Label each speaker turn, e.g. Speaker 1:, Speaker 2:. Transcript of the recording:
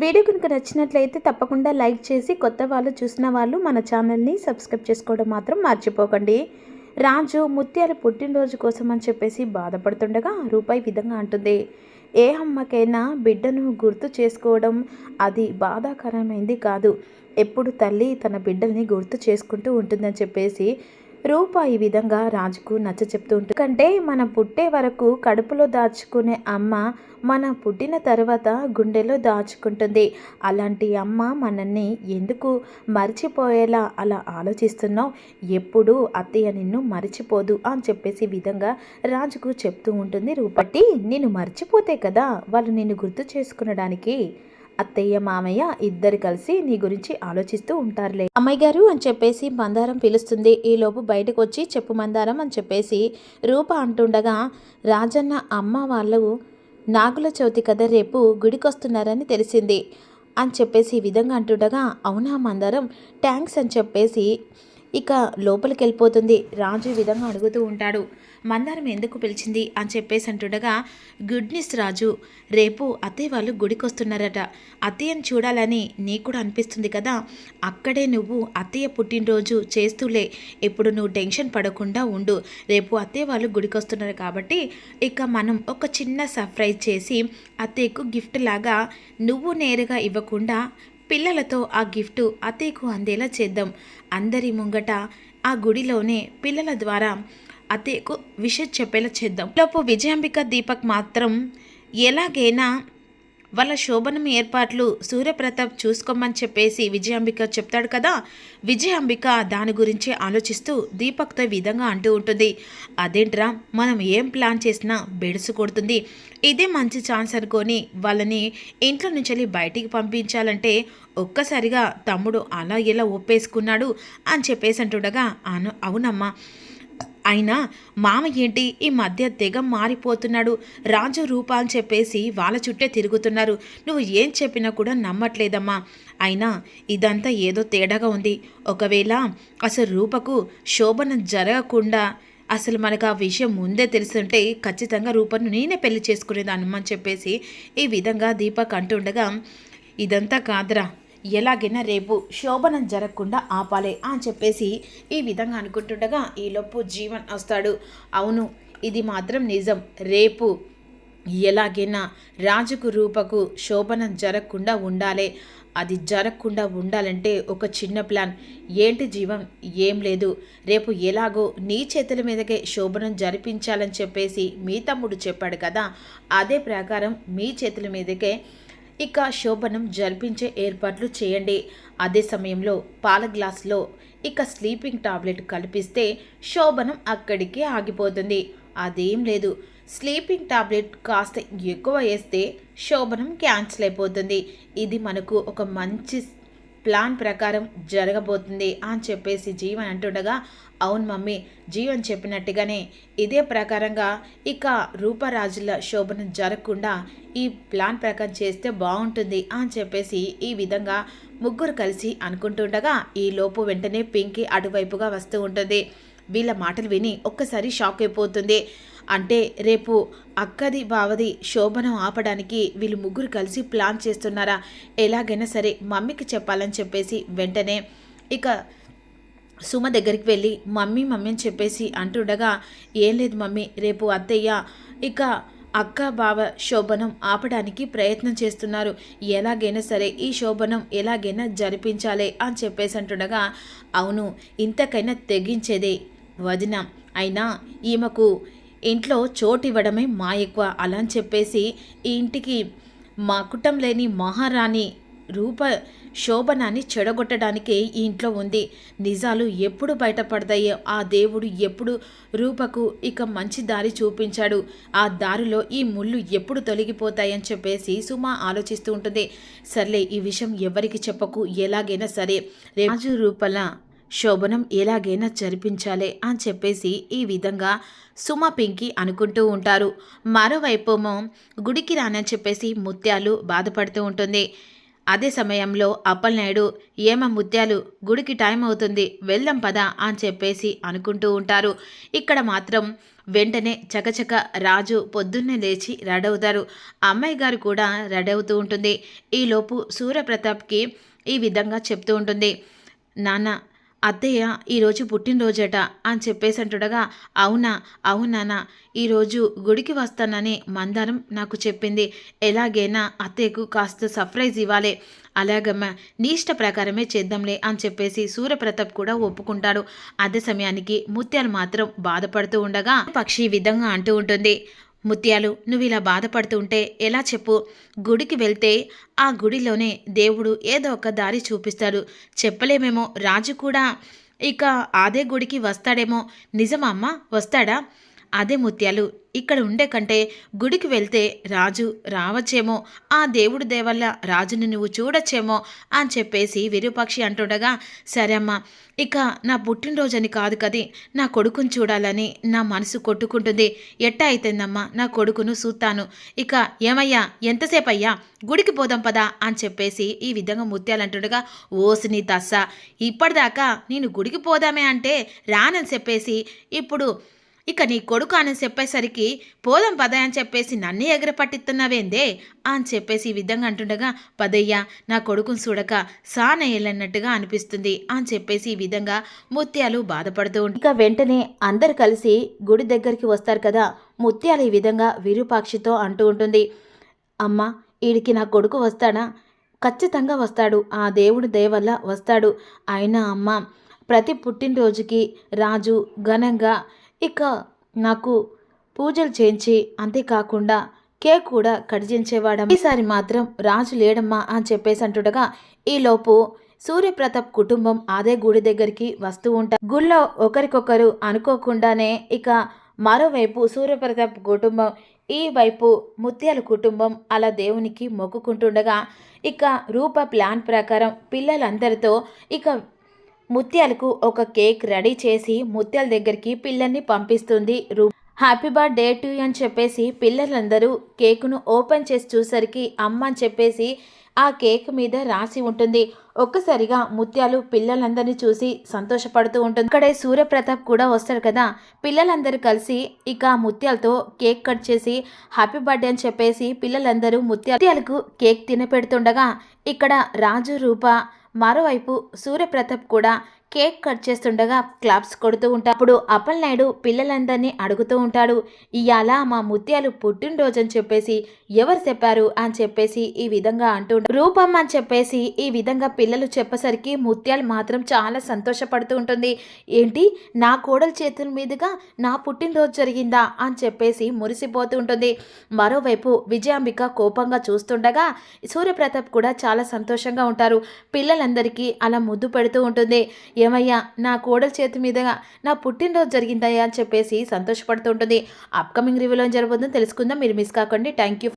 Speaker 1: Video కనుక నచ్చినట్లయితే తప్పకుండా లైక్ చేసి కొత్త వాళ్ళు చూసిన వాళ్ళు మన ఛానల్ని సబ్స్క్రైబ్ చేసుకోవడం మాత్రం మర్చిపోకండి. రాజు ముత్యాల పుట్టినరోజు కోసం అని చెప్పేసి బాధపడుతుండగా రూపాయి విధంగా అంటుంది. ఏ అమ్మకైనా బిడ్డను గుర్తు చేసుకోవడం అది బాధాకరమైంది కాదు. ఎప్పుడు తల్లి తన బిడ్డల్ని గుర్తు చేసుకుంటూ ఉంటుందని చెప్పేసి రూప ఈ విధంగా రాజుకు నచ్చ చెప్తూ ఉంటుంది కంటే మన పుట్టే వరకు కడుపులో దాచుకునే అమ్మ మన పుట్టిన తర్వాత గుండెలో దాచుకుంటుంది. అలాంటి అమ్మ మనల్ని ఎందుకు మర్చిపోయేలా అలా ఆలోచిస్తున్నావు? ఎప్పుడు అత్తయ్య నిన్ను మర్చిపోదు అని చెప్పేసి విధంగా రాజుకు చెప్తూ ఉంటుంది రూపట్టి నేను మర్చిపోతే కదా వాళ్ళు నిన్ను గుర్తు చేసుకునడానికి అత్తయ్య మామయ్య ఇద్దరు కలిసి నీ గురించి ఆలోచిస్తూ ఉంటారులే. అమ్మాయి గారు అని చెప్పేసి మందారం పిలుస్తుంది. ఈలోపు బయటకు వచ్చి చెప్పు మందారం అని చెప్పేసి రూప అంటుండగా రాజన్న అమ్మ వాళ్ళు నాగుల చవితి కదా రేపు గుడికొస్తున్నారని తెలిసింది అని చెప్పేసి ఈ విధంగా అంటుండగా అవునా మందారం ట్యాంక్స్ అని చెప్పేసి ఇక లోపలికి వెళ్ళిపోతుంది రాజు ఈ విధంగా అడుగుతూ ఉంటాడు. మందారం ఎందుకు పిలిచింది? అని చెప్పేసి అంటుండగా గుడ్ న్యూస్ రాజు. రేపు అత్తయ్య వాళ్ళు గుడికి వస్తున్నారట అత్తయ్యని చూడాలని నీకు కూడా అనిపిస్తుంది కదా? అక్కడే నువ్వు అత్తయ్య పుట్టినరోజు చేస్తూలే. ఇప్పుడు నువ్వు టెన్షన్ పడకుండా ఉండు. రేపు అత్తయ్య వాళ్ళు గుడికి వస్తున్నారు కాబట్టి ఇక మనం ఒక చిన్న సర్ప్రైజ్ చేసి అత్తయ్యకు గిఫ్ట్ లాగా నువ్వు నేరుగా ఇవ్వకుండా పిల్లలతో ఆ గిఫ్ట్ అత్తయ్యకు అందేలా చేద్దాం. అందరి ముంగట ఆ గుడిలోనే పిల్లల ద్వారా అత్తయ్యకు విషయం చెప్పేలా చేద్దాం. లోపు విజయాంబిక దీపక్ మాత్రం ఎలాగైనా వాళ్ళ శోభనం ఏర్పాట్లు సూర్యప్రతాప్ చూసుకోమని చెప్పేసి విజయాంబిక చెప్తాడు కదా. విజయాంబిక దాని గురించి ఆలోచిస్తూ దీపక్తో విధంగా అంటూ ఉంటుంది. అదేంట్రా మనం ఏం ప్లాన్ చేసినా బెడుసు కొడుతుంది. ఇదే మంచి ఛాన్స్ అనుకొని వాళ్ళని ఇంట్లో నుంచి వెళ్ళి బయటికి పంపించాలంటే ఒక్కసారిగా తమ్ముడు అలా ఇలా ఒప్పేసుకున్నాడు అని చెప్పేసి అంటుండగా అను అవునమ్మా. అయినా మామ ఏంటి ఈ మధ్య తెగ మారిపోతున్నాడు. రాజు రూప అని చెప్పేసి వాళ్ళ చుట్టే తిరుగుతున్నారు. నువ్వు ఏం చెప్పినా కూడా నమ్మట్లేదమ్మా. అయినా ఇదంతా ఏదో తేడాగా ఉంది. ఒకవేళ అసలు రూపకు శోభనం జరగకుండా అసలు మనకు ఆ విషయం ముందే తెలుసుంటే ఖచ్చితంగా రూపను నేనే పెళ్ళి చేసుకునేదానమ్మని చెప్పేసి ఈ విధంగా దీపక్ అంటుండగా ఇదంతా కాదురా. ఎలాగైనా రేపు శోభనం జరగకుండా ఆపాలి అని చెప్పేసి ఈ విధంగా అనుకుంటుండగా ఈలోపు జీవన్ వస్తాడు. అవును ఇది మాత్రం నిజం. రేపు ఎలాగైనా రాజుకు రూపకు శోభనం జరగకుండా ఉండాలి. అది జరగకుండా ఉండాలంటే ఒక చిన్న ప్లాన్. ఏంటి జీవం ఏం లేదు. రేపు ఎలాగో నీ చేతుల మీదకే శోభనం జరిపించాలని చెప్పేసి మీ తమ్ముడు చెప్పాడు కదా. అదే ప్రకారం మీ చేతుల మీదకే ఇక శోభనం జరిపించే ఏర్పాట్లు చేయండి. అదే సమయంలో పాల గ్లాస్లో ఇక స్లీపింగ్ టాబ్లెట్ కల్పిస్తే శోభనం అక్కడికే ఆగిపోతుంది. అదేం లేదు. స్లీపింగ్ టాబ్లెట్ కాస్త ఎక్కువ వేస్తే శోభనం క్యాన్సిల్ అయిపోతుంది. ఇది మనకు ఒక మంచి ప్లాన్ ప్రకారం జరగబోతుంది అని చెప్పేసి జీవన్ అంటుండగా అవును మమ్మీ జీవన్ చెప్పినట్టుగానే ఇదే ప్రకారంగా ఇక రూపరాజుల శోభను జరగకుండా ఈ ప్లాన్ ప్రకారం చేస్తే బాగుంటుంది అని చెప్పేసి ఈ విధంగా ముగ్గురు కలిసి అనుకుంటుండగా ఈ లోపు వెంటనే పింకీ అటువైపుగా వస్తూ ఉంటుంది. వీళ్ళ మాటలు విని ఒక్కసారి షాక్ అయిపోతుంది. అంటే రేపు అక్కది బావది శోభనం ఆపడానికి వీళ్ళు ముగ్గురు కలిసి ప్లాన్ చేస్తున్నారా? ఎలాగైనా సరే మమ్మీకి చెప్పాలని చెప్పేసి వెంటనే ఇక సుమ దగ్గరికి వెళ్ళి మమ్మీ మమ్మీ అని చెప్పేసి అంటుండగా ఏం లేదు మమ్మీ రేపు అత్తయ్య ఇక అక్క బావ శోభనం ఆపడానికి ప్రయత్నం చేస్తున్నారు. ఎలాగైనా సరే ఈ శోభనం ఎలాగైనా జరిపించాలి అని చెప్పేసి అంటుండగా అవును ఇంతకైనా తెగించేదే. వదిన. అయినా ఈమెకు ఇంట్లో చోటు ఇవ్వడమే మా ఎక్కువ అలా అని చెప్పేసి ఈ ఇంటికి మకుటం లేని మహారాణి రూప శోభనాన్ని చెడగొట్టడానికే ఈ ఇంట్లో ఉంది. నిజాలు ఎప్పుడు బయటపడతాయో ఆ దేవుడు ఎప్పుడు రూపకు ఇక మంచి దారి చూపించాడు. ఆ దారిలో ఈ ముళ్ళు ఎప్పుడు తొలగిపోతాయని చెప్పేసి సుమ ఆలోచిస్తూ ఉంటుంది. సర్లే ఈ విషయం ఎవరికి చెప్పకు? ఎలాగైనా సరే. రాజు రూపల శోభనం ఎలాగైనా జరిపించాలి అని చెప్పేసి ఈ విధంగా సుమ పింకి అనుకుంటూ ఉంటారు. మరోవైపేమో గుడికి రానని చెప్పేసి ముత్యాలు బాధపడుతూ ఉంటుంది. అదే సమయంలో అప్పలనాయుడు ఏమ ముత్యాలు గుడికి టైం అవుతుంది వెళ్దాం పదా అని చెప్పేసి అనుకుంటూ ఉంటారు. ఇక్కడ మాత్రం వెంటనే చకచక రాజు పొద్దున్నే లేచి రెడీ అవుతారు అమ్మాయి గారు కూడా రెడీ అవుతూ ఉంటుంది ఈలోపు సూర్యప్రతాప్కి ఈ విధంగా చెప్తూ ఉంటుంది. నాన్న అత్తయ్య ఈరోజు పుట్టినరోజట అని చెప్పేసి అంటుండగా అవునా అవునానా ఈరోజు గుడికి వస్తానని మందారం నాకు చెప్పింది. ఎలాగైనా అత్తయ్యకు కాస్త సర్ప్రైజ్ ఇవ్వాలి. అలాగమ్మా నీ ఇష్ట ప్రకారమే చేద్దాంలే అని చెప్పేసి సూర్యప్రతాప్ కూడా ఒప్పుకుంటాడు. అదే సమయానికి ముత్యాలు మాత్రం బాధపడుతూ ఉండగా పక్షి ఈ విధంగా అంటూ ఉంటుంది. ముత్యాలు నువ్వు ఇలా బాధపడుతూ ఉంటే ఎలా చెప్పు? గుడికి వెళ్తే ఆ గుడిలోనే దేవుడు ఏదో ఒక దారి చూపిస్తాడు. చెప్పలేమేమో రాజు కూడా. ఇక అదే గుడికి వస్తాడేమో. నిజమా అమ్మ? వస్తాడా? అదే ముత్యాలు ఇక్కడ ఉండే కంటే గుడికి వెళ్తే రాజు రావచ్చేమో ఆ దేవుడి దేవల్ల రాజుని నువ్వు చూడొచ్చేమో అని చెప్పేసి విరూపాక్షి అంటుండగా సరే అమ్మా ఇక నా పుట్టినరోజని కాదు కది నా కొడుకుని చూడాలని నా మనసు కొట్టుకుంటుంది. ఎట్టా అయితేందమ్మా నా కొడుకును చూస్తాను. ఇక ఏమయ్యా ఎంతసేపు అయ్యా గుడికి పోదాం పదా అని చెప్పేసి ఈ విధంగా ముత్యాలంటుండగా ఓసిని తస్స ఇప్పటిదాకా నేను గుడికి పోదామే అంటే రానని చెప్పేసి ఇప్పుడు ఇక నీ కొడుకు అని చెప్పేసరికి పోదాం పదయ్య అని చెప్పేసి నన్ను ఎగర పట్టిస్తున్నావేందే అని చెప్పేసి ఈ విధంగా అంటుండగా పదయ్య నా కొడుకును చూడక సాన అనిపిస్తుంది అని చెప్పేసి ఈ విధంగా ముత్యాలు బాధపడుతూ ఇక వెంటనే అందరు కలిసి గుడి దగ్గరికి వస్తారు కదా ముత్యాలు ఈ విధంగా విరూపాక్షితో అంటూ ఉంటుంది. అమ్మ వీడికి నా కొడుకు వస్తాడా? ఖచ్చితంగా వస్తాడు ఆ దేవుడి దయ వల్ల వస్తాడు. అయినా అమ్మ ప్రతి పుట్టినరోజుకి రాజు ఘనంగా ఇక నాకు పూజలు చేయించి అంతేకాకుండా కేక్ కూడా కడిజించేవాడమ్మ ఈసారి మాత్రం రాజు లేడమ్మా అని చెప్పేసి అంటుండగా ఈలోపు సూర్యప్రతాప్ కుటుంబం అదే గుడి దగ్గరికి వస్తూ ఉంటారు గుళ్ళో ఒకరికొకరు అనుకోకుండానే ఇక మరోవైపు సూర్యప్రతాప్ కుటుంబం ఈ వైపు ముత్యాల కుటుంబం అలా దేవునికి మొక్కుకుంటుండగా ఇక రూప ప్లాన్ ప్రకారం పిల్లలందరితో ఇక ముత్యాలకు ఒక కేక్ రెడీ చేసి ముత్యాల దగ్గరికి పిల్లల్ని పంపిస్తుంది రూ. హ్యాపీ బర్త్డే టు అని చెప్పేసి పిల్లలందరూ కేకును ఓపెన్ చేసి చూసరికి అమ్మ అని చెప్పేసి ఆ కేక్ మీద రాసి ఉంటుంది. ఒక్కసారిగా ముత్యాలు పిల్లలందరినీ చూసి సంతోషపడుతూ ఉంటుంది. ఇక్కడే సూర్యప్రతాప్ కూడా వస్తారు కదా. పిల్లలందరూ కలిసి ఇక ముత్యాలతో కేక్ కట్ చేసి హ్యాపీ బర్త్డే అని చెప్పేసి పిల్లలందరూ ముత్యాలకు కేక్ తినపెడుతుండగా ఇక్కడ రాజు రూప మరోవైపు సూర్యప్రతాప్ కూడా కేక్ కట్ చేస్తుండగా క్లాప్స్ కొడుతూ ఉంటాడు అప్పుడు అప్పల్ నాయుడు పిల్లలందరినీ అడుగుతూ ఉంటాడు. ఇవాళ మా ముత్యాలు పుట్టినరోజు అని చెప్పేసి ఎవరు చెప్పారు అని చెప్పేసి ఈ విధంగా అంటూ రూపం అని చెప్పేసి ఈ విధంగా పిల్లలు చెప్పేసరికి ముత్యాలు మాత్రం చాలా సంతోషపడుతూ ఉంటుంది. ఏంటి? నా కోడల చేతుల మీదుగా నా పుట్టినరోజు జరిగిందా? అని చెప్పేసి మురిసిపోతూ ఉంటుంది. మరోవైపు విజయాంబిక కోపంగా చూస్తుండగా సూర్యప్రతాప్ కూడా చాలా సంతోషంగా ఉంటారు. పిల్లలందరికీ అలా ముద్దు పెడుతూ ఉంటుంది. ఏమయ్యా నా కోడల చేతి మీదుగా నా పుట్టినరోజు జరిగిందయ్యా అని చెప్పేసి సంతోషపడుతూ ఉంటుంది. అప్కమింగ్ రివ్యూలో ఏం తెలుసుకుందాం. మీరు మిస్ కాకండి. Thank you